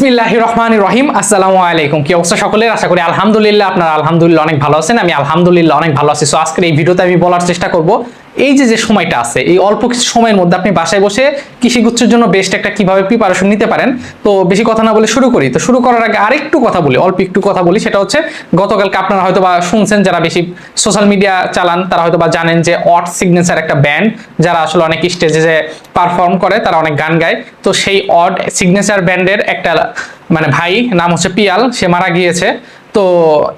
বিসমিল্লাহ রহমান রহিম আসসালামু আলাইকুম। কি অবস্থা সকলের? আশা করি আলহামদুলিল্লাহ আপনারা আলহামদুলিল্লাহ অনেক ভালো আছেন, আমি আলহামদুলিল্লাহ অনেক ভালো আছি। সো আজকের এই ভিডিওতে আমি বলার চেষ্টা করব এই যে যে সময়টা আছে, এই অল্প কিছু সময়ের মধ্যে আপনি বাসায় বসে কৃষিগুচ্ছের জন্য বেস্ট একটা কীভাবে প্রিপারেশন নিতে পারেন, তো বেশি কথা না বলে শুরু করি। তো শুরু করার আগে আরেকটু কথা বলি, অল্প একটু কথা বলি, সেটা হচ্ছে গতকালকে আপনারা হয়তো বা শুনছেন, যারা বেশি সোশ্যাল মিডিয়া চালান, তারা হয়তো বা জানেন যে অট সিগনেচার একটা ব্যান্ড যারা আসলে অনেক স্টেজে যে পারফর্ম করে, তারা অনেক গান গায়। তো সেই অড সিগনেচার ব্যান্ডের একটা মানে ভাই, নাম হচ্ছে পিয়াল, সে মারা গিয়েছে। তো,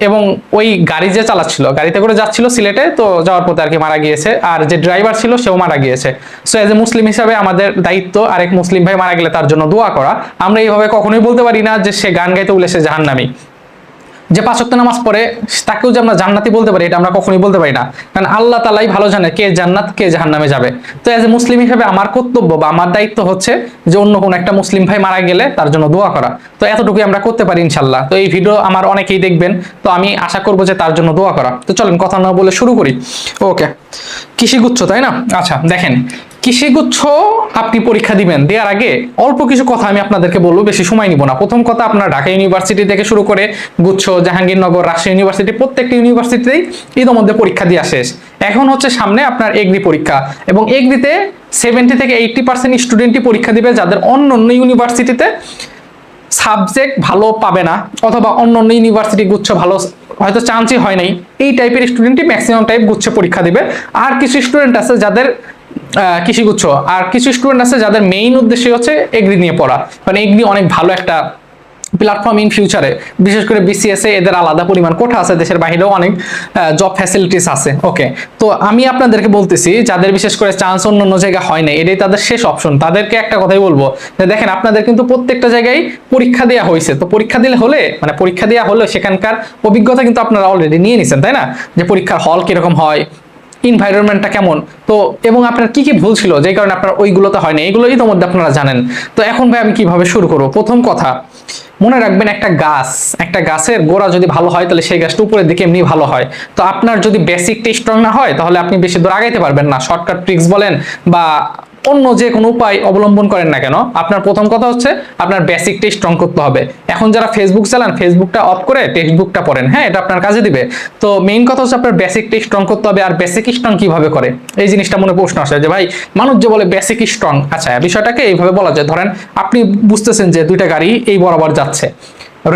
এবং ওই গাড়ি যে চালাচ্ছিল, গাড়িতে করে যাচ্ছিল সিলেটে, তো যাওয়ার পথে আর কি মারা গিয়েছে। আর যে ড্রাইভার ছিল, সেও মারা গিয়েছে। সো এজ এ মুসলিম হিসাবে আমাদের দায়িত্ব, আরেক মুসলিম ভাই মারা গেলে তার জন্য দোয়া করা। আমরা এইভাবে কখনোই বলতে পারি না যে সে গান গাইতে বলে সে জাহান্নামী। যে পাঁচ ওয়াক্ত নামাজ পড়ে, তাকেও যে আমরা জান্নাতি বলতে পারি, এটা আমরা কখনোই বলতে পারি না। কারণ আল্লাহ তালাই ভালো জানে কে জান্নাত, কে জাহান্নামে যাবে। তো এজ এ মুসলিম হিসেবে আমার কর্তব্য বা আমার দায়িত্ব হচ্ছে যে অন্য কোনো একটা মুসলিম ভাই মারা গেলে তার জন্য দোয়া করা। তো এতটুকুই আমরা করতে পারি ইনশাল্লাহ তো এই ভিডিও আমার অনেকেই দেখবেন, তো আমি আশা করব যে তার জন্য দোয়া করা। তো চলেন, কথা না বলে শুরু করি। ওকে কৃষিগুচ্ছ, তাই না? আচ্ছা দেখেন কৃষিগুচ্ছ আপনি পরীক্ষা দিবেন। দেওয়ার আগে অল্প কিছু কথা আমি আপনাদেরকে বলব, বেশি সময় নিব না। প্রথম কথা, আপনার ঢাকা ইউনিভার্সিটি থেকে শুরু করে গুচ্ছ, জাহাঙ্গীরনগর, রাজশাহী ইউনিভার্সিটি, প্রত্যেকটি ইউনিভার্সিটিতেই ইতিমধ্যে পরীক্ষা দেওয়া শেষ। এখন হচ্ছে সামনে আপনার এগ্রি পরীক্ষা এবং এগ্রিতে সেভেন্টি থেকে এইটটি পার্সেন্ট স্টুডেন্টই পরীক্ষা দিবে যাদের অন্য অন্য ইউনিভার্সিটিতে সাবজেক্ট ভালো পাবে না অথবা অন্য অন্য ইউনিভার্সিটি গুচ্ছ ভালো, হয়তো চান্সই হয় নাই। এই টাইপের স্টুডেন্টই ম্যাক্সিমাম টাইপ গুচ্ছে পরীক্ষা দিবে। আর কিছু স্টুডেন্ট আছে যাদের কৃষিগুচ্ছ। আর কিছু স্টুডেন্ট আছে যাদের মেইন উদ্দেশ্য হচ্ছে এগ্রি নিয়ে পড়া। মানে এগ্রি অনেক ভালো একটা প্ল্যাটফর্ম ইন ফিউচারে বিশেষ করে বিসিএস এ এদের আলাদা পরিমাণ কোঠা আছে, দেশের বাইরেও অনেক জব ফ্যাসিলিটিস আছে। ওকে তো আমি আপনাদেরকে বলতেছি, যাদের বিশেষ করে চান্স অন্য অন্য জায়গায় হয় না এটাই তাদের শেষ অপশন তাদেরকে একটা কথাই বলব, যে দেখেন, আপনাদের কিন্তু প্রত্যেকটা জায়গায় পরীক্ষা দেওয়া হয়েছে। তো পরীক্ষা দিলে হলে মানে পরীক্ষা দেওয়া হলে সেখানকার অভিজ্ঞতা কিন্তু আপনারা অলরেডি নিয়ে নিছেন, তাই না? যে পরীক্ষার হল কীরকম হয় ইনভাইরনমেন্টটা কেমন? তো, এবং আপনার কি কি ভুল ছিল? যে কারণে আপনার ওইগুলোতে হয় না এগুলো ইতিমধ্যে আপনারা জানেন। তো এখন ভাই আমি কীভাবে শুরু করব? প্রথম কথা, মনে রাখবেন একটা গাছ, একটা গাছের গোড়া যদি ভালো হয়, তাহলে সেই গাছটা উপরের দিকে এমনি ভালো হয়। তো আপনার যদি বেসিকটা স্ট্রং না হয়, তাহলে আপনি বেশি দূর আগাইতে পারবেন না। শর্টকাট ট্রিক্স বলেন বা অন্য যে কোনো উপায় অবলম্বন করেন না কেন, আপনার প্রথম কথা হচ্ছে আপনার বেসিকটা স্ট্রং করতে হবে। এখন যারা ফেসবুক চালান ফেসবুকটা অফ করে টেক্সটবুকটা পড়েন হ্যাঁ এটা আপনার কাজে দিবে। তো মেইন কথা হচ্ছে আপনার বেসিকটা স্ট্রং করতে হবে আর বেসিক স্ট্রং কীভাবে করে? এই জিনিসটা মনে প্রশ্ন আসে যে, ভাই, মানুষ যে বলে বেসিক স্ট্রং আচ্ছা বিষয়টাকে এইভাবে বলা যায়। ধরেন, আপনি বুঝতেছেন যে দুইটা গাড়ি এই বরাবর যাচ্ছে।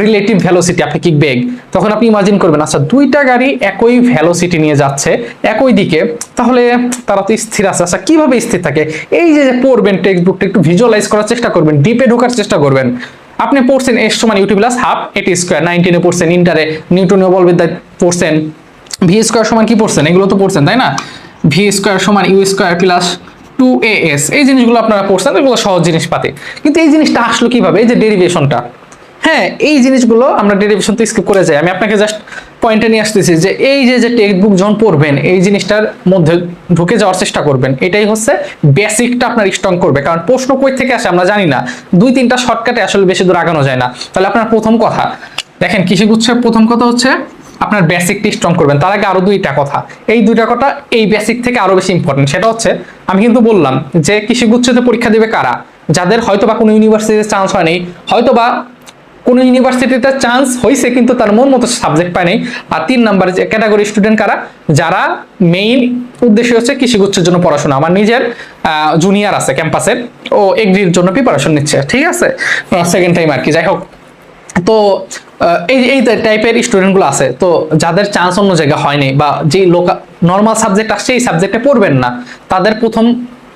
রিলেটিভ ভ্যালোসিটি আপেক্ষিক বেগ তখন আপনি ইমাজিন করবেন আচ্ছা দুইটা গাড়ি একই ভ্যালোসিটি নিয়ে যাচ্ছে, একই দিকে, তাহলে তারা তো স্থির আছে। আচ্ছা কীভাবে স্থির থাকে? এই যে পড়বেন টেক্সট বুকটা একটু ভিজুয়ালাইজ করার চেষ্টা করবেন ডিপে ঢোকার চেষ্টা করবেন। আপনি পড়ছেন এস সমান UT plus half AT square নাইনটিনে পড়ছেন ইন্টারে নিউটনীয় বলবিদ্যায় পড়ছেন। ভি স্কোয়ার সমান কি পড়ছেন? এগুলো তো পড়ছেন, তাই না? ভি স্কোয়ার সমান U square plus two A S এই জিনিসগুলো আপনারা পড়ছেন, এগুলো সহজ জিনিসপাতি। কিন্তু এই জিনিসটা আসলো কীভাবে? এই যে ডেরিভেশনটা হ্যাঁ এই জিনিসগুলো আমরা ডেরিভেশন তো স্কিপ করে যাই। আমি আপনাকে জাস্ট পয়েন্টে নিয়ে আসতেছি যে এই যে যে টেক্সট বুক যখন পড়বেন, এই জিনিসটার মধ্যে ঢুকে যাওয়ার চেষ্টা করবেন। এটাই হচ্ছে বেসিকটা আপনার স্ট্রং করবে। কারণ প্রশ্ন কই থেকে আসে আমরা জানি না। দুই, তিনটা শর্টকাটে আসলে বেশি দূর আগানো যায় না। তাহলে আপনার প্রথম কথা, দেখেন কৃষিগুচ্ছের প্রথম কথা হচ্ছে আপনার বেসিকটি স্ট্রং করবেন। তার আগে আরও দুইটা কথা। এই দুইটা কথা এই বেসিক থেকে আরও বেশি ইম্পর্টেন্ট সেটা হচ্ছে, আমি কিন্তু বললাম যে কৃষিগুচ্ছতে পরীক্ষা দিবে কারা? যাদের হয়তো বা কোনো ইউনিভার্সিটিতে চান্স হয়নি হয়তো বা কোনো ইউনিভার্সিটিতে চান্স হয়েছে কিন্তু তার মন মতো সাবজেক্ট পায় নাই। আর তিন নাম্বার যে ক্যাটাগরি স্টুডেন্ট কারা? যারা মেইন উদ্দেশ্য হচ্ছে কৃষিগুচ্ছের জন্য পড়াশোনা। আমার নিজের জুনিয়র আছে ক্যাম্পাসের ও এগ্রির জন্য প্রিপারেশন নিচ্ছে। ঠিক আছে? সেকেন্ড টাইম আর কি। যাই হোক। তো এই এই টাইপের স্টুডেন্টগুলো আছে, তো যাদের চান্স অন্য জায়গায় হয়নি বা যে লোকা নর্মাল সাবজেক্ট আসছে, এই সাবজেক্টে পড়বেন না। তাদের প্রথম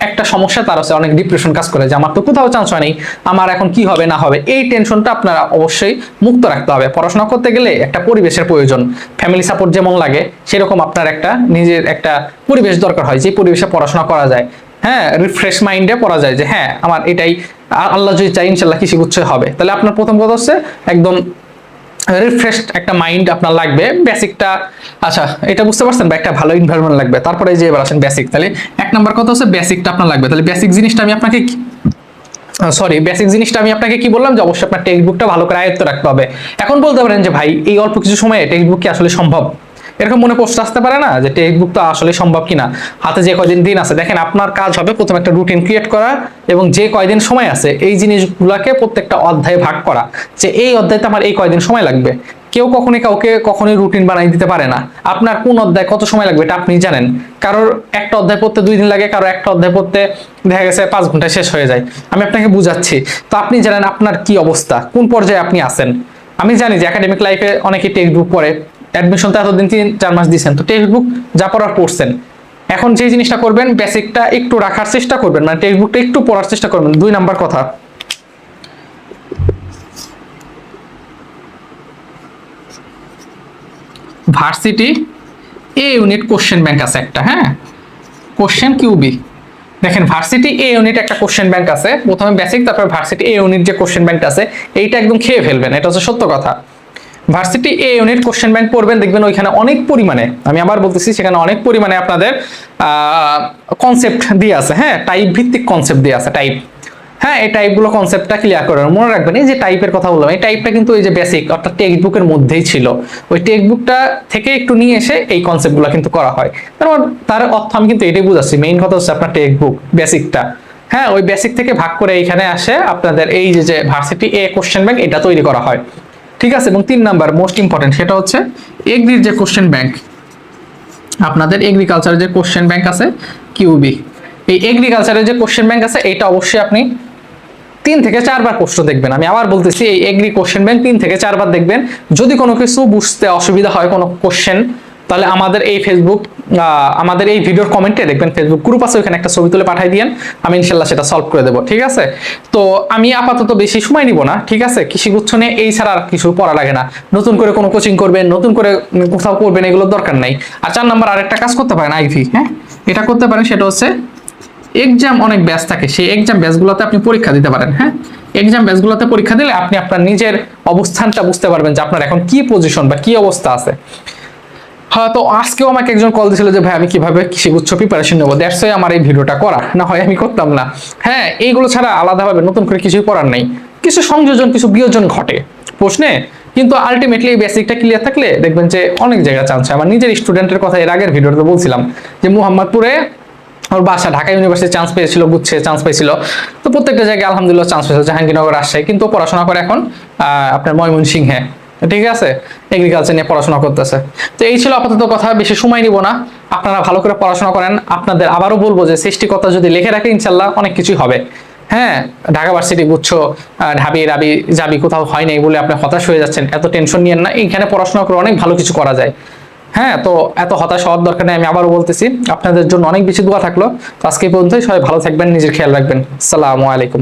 একটা সমস্যা, তার আছে অনেক ডিপ্রেশন কাজ করে যে আমার তো কোথাও চান্স হয়নি আমার এখন কি হবে না হবে, এই টেনশনটা আপনারা অবশ্যই মুক্ত রাখতে হবে। পড়াশোনা করতে গেলে একটা পরিবেশের প্রয়োজন। ফ্যামিলি সাপোর্ট যেমন লাগে, সেরকম আপনার একটা নিজের একটা পরিবেশ দরকার হয়, যে পরিবেশে পড়াশোনা করা যায়। হ্যাঁ রিফ্রেশ মাইন্ডে পড়া যায় যে হ্যাঁ আমার এটাই আল্লাহ যদি চাই ইনশাল্লাহ কৃষি গুচ্ছে হবে। তাহলে আপনার প্রথম কথা হচ্ছে একদম রিফ্রেশড একটা মাইন্ড আপনার লাগবে বেসিকটা আচ্ছা এটা বুঝতে পারছেন বা একটা ভালো এনভায়রনমেন্ট লাগবে। তারপরে যে এবার আসেন বেসিক তাহলে এক নম্বর কথা হচ্ছে বেসিকটা আপনার লাগবে। তাহলে বেসিক জিনিসটা আমি আপনাকে সরি বেসিক জিনিসটা আমি আপনাকে কি বললাম যে অবশ্যই আপনার টেক্সট বুকটা ভালো করে আয়ত্ত রাখতে হবে। এখন বলতে পারেন যে ভাই, এই অল্প কিছু সময়ে টেক্সট বুক কি আসলে সম্ভব? এরকম মনে প্রশ্ন আসতে পারে না যে টেক্সট বুক তো আসলে সম্ভব কিনা। হাতে যে কয়দিন দিন আছে, দেখেন আপনার কাজ হবে প্রথমে একটা রুটিন ক্রিয়েট করা এবং যে কয়দিন সময় আছে, এই জিনিসগুলোকে প্রত্যেকটা অধ্যায়ে ভাগ করা। যে এই অধ্যায়তে আমার এই কয়দিন সময় লাগবে। কেউ কখনোই কাউকে কখনোই রুটিন বানাই দিতে পারে না। আপনার কোন অধ্যায় কত সময় লাগবে এটা আপনি জানেন। কারোর একটা অধ্যায় পড়তে দুই দিন লাগে, কারও একটা অধ্যায় পড়তে দেখা গেছে পাঁচ ঘন্টায় শেষ হয়ে যায়। আমি আপনাকে বুঝাচ্ছি। তো আপনি জানেন আপনার কি অবস্থা, কোন পর্যায়ে আপনি আছেন? আমি জানি যে একাডেমিক লাইফে অনেকে টেক্সট বুক পড়ে। অ্যাডমিশন তো এতদিন তিন, চার মাস দিয়েছেন তো টেক্সট বুক যা পড়ার পড়ছেন। এখন যে জিনিসটা করবেন বেসিকটা একটু রাখার চেষ্টা করবেন। মানে টেক্সট বুকটা একটু পড়ার চেষ্টা করবেন। দুই নাম্বার কথা। Varsity A unit question bank আছে একটা হ্যাঁ? কোশ্চেন কিউবি দেখেন ভার্সিটি এ ইউনিট একটা কোশ্চেন ব্যাংক আছে। প্রথমে বেসিক তারপর ভার্সিটি এ ইউনিট যে কোশ্চেন ব্যাংক আছে, এইটা একদম খেয়ে ফেলবেন। এটা হচ্ছে সত্য কথা। Varsity A unit question bank পড়বেন, দেখবেন ওইখানে অনেক পরিমাণে, আমি আবার বলতেছি সেখানে অনেক পরিমাণে আপনাদের কনসেপ্ট দিয়ে আছে হ্যাঁ টাইপ ভিত্তিক কনসেপ্ট দিয়ে আছে টাইপ হ্যাঁ এই টাইপগুলো কনসেপ্টটা ক্লিয়ার করে, মনে রাখবেন, এই যে টাইপের কথা বললাম, এই টাইপটা কিন্তু এই যে বেসিক অর্থাৎ টেক্সট বুকের মধ্যেই ছিল। ওই টেক্সট বুকটা থেকে একটু নিয়ে এসে এই কনসেপ্টগুলো কিন্তু করা হয়। তারপর তার অর্থ আমি কিন্তু এটাই বুঝাচ্ছি মেইন কথা হচ্ছে আপনার টেক্সট বুক বেসিকটা হ্যাঁ ওই বেসিক থেকে ভাগ করে এইখানে আসে আপনাদের এই যে যে ভার্সিটি এ কোশ্চেন ব্যাংক এটা তৈরি করা হয়। ঠিক আছে? এবং তিন নাম্বার মোস্ট ইম্পর্টেন্ট সেটা হচ্ছে এগ্রির যে কোশ্চেন ব্যাংক আপনাদের এগ্রিকালচারের যে কোশ্চেন ব্যাংক আছে কিউবি এই এগ্রিকালচারের যে কোশ্চেন ব্যাংক আছে, এটা অবশ্যই আপনি তিন থেকে চারবার প্রশ্ন দেখবেন। আমি আবার বলতেছি, এই এগ্রি কোশ্চেন ব্যাংক তিন থেকে চারবার দেখবেন। যদি কোনো কিছু বুঝতে অসুবিধা হয়, কোনো কোশ্চেন তাহলে আমাদের এই ফেসবুক আমাদের এই ভিডিওর কমেন্টে দেখবেন ফেসবুক গ্রুপ আছে ওখানে একটা ছবি তুলে পাঠিয়ে দিয়েন। আমি ইনশাল্লাহ সেটা সলভ করে দেবো, ঠিক আছে? তো আমি আপাতত বেশি সময় নিব না, ঠিক আছে? কৃষিগুচ্ছ নিয়ে এই ছাড়া আর কিছু পড়া লাগে না। নতুন করে কোনো কোচিং করবেন, নতুন করে কোথাও করবেন এগুলোর দরকার নাই। আর চার নাম্বার আরেকটা কাজ করতে পারেন আইভি হ্যাঁ? এটা করতে পারেন, সেটা হচ্ছে এক্সাম অনেক ব্যাচ থাকে, সেই এক্সাম ব্যাচগুলোতে আপনি পরীক্ষা দিতে পারেন হ্যাঁ? এক্সাম ব্যাচগুলোতে পরীক্ষা দিলে আপনি আপনার নিজের অবস্থানটা বুঝতে পারবেন যে আপনার এখন কি পজিশন বা কি অবস্থা আছে। হ্যাঁ তো আজকেও আমাকে একজন কল দিয়েছিল যে, ভাই, আমি কীভাবে কৃষিগুচ্ছ প্রিপারেশন নেব? দ্যাটস আমার এই ভিডিওটা করা। না হয় আমি করতাম না। হ্যাঁ এইগুলো ছাড়া আলাদাভাবে নতুন করে কিছুই করার নেই। কিছু সংযোজন, কিছু বিয়োজন ঘটে, প্রশ্নে। কিন্তু আলটিমেটলি এই বেসিকটা ক্লিয়ার থাকলে দেখবেন যে অনেক জায়গায় চান্স হয় আমার নিজের স্টুডেন্টের কথা এর আগের ভিডিওতে বলছিলাম যে, মোহাম্মদপুরে ওর বাসা ঢাকা ইউনিভার্সিটি চান্স পেয়েছিল বুঝছে চান্স পেয়েছিল। তো প্রত্যেকটা জায়গায় আলহামদুলিল্লাহ চান্স পেয়েছিল, জাহাঙ্গীরনগর, রাজশাহী। কিন্তু পড়াশোনা করে এখন আপনার ময়মনসিংহে। ঠিক আছে? এগ্রিকালচার নিয়ে পড়াশোনা করতেছে। তো এই ছিল আপাতত কথা, বেশি সময় নিব না। আপনারা ভালো করে পড়াশোনা করেন। আপনাদের আবারও বলব যে সৃষ্টিকর্তা যদি লিখে রাখে, ইনশাল্লাহ অনেক কিছুই হবে। হ্যাঁ? ঢাকা ভার্সিটি, গুচ্ছ ঢাবি, রাবি যাবি কোথাও হয় নাই বলে আপনি হতাশ হয়ে যাচ্ছেন, এত টেনশন নিয়েন না। এইখানে পড়াশোনা করে অনেক ভালো কিছু করা যায়। হ্যাঁ? তো এত হতাশ হওয়ার দরকার নেই, আমি আবারও বলতেছি। আপনাদের জন্য অনেক বেশি দোয়া থাকল। তো আজকে পর্যন্তই। সবাই ভালো থাকবেন, নিজের খেয়াল রাখবেন। সালামু আলাইকুম।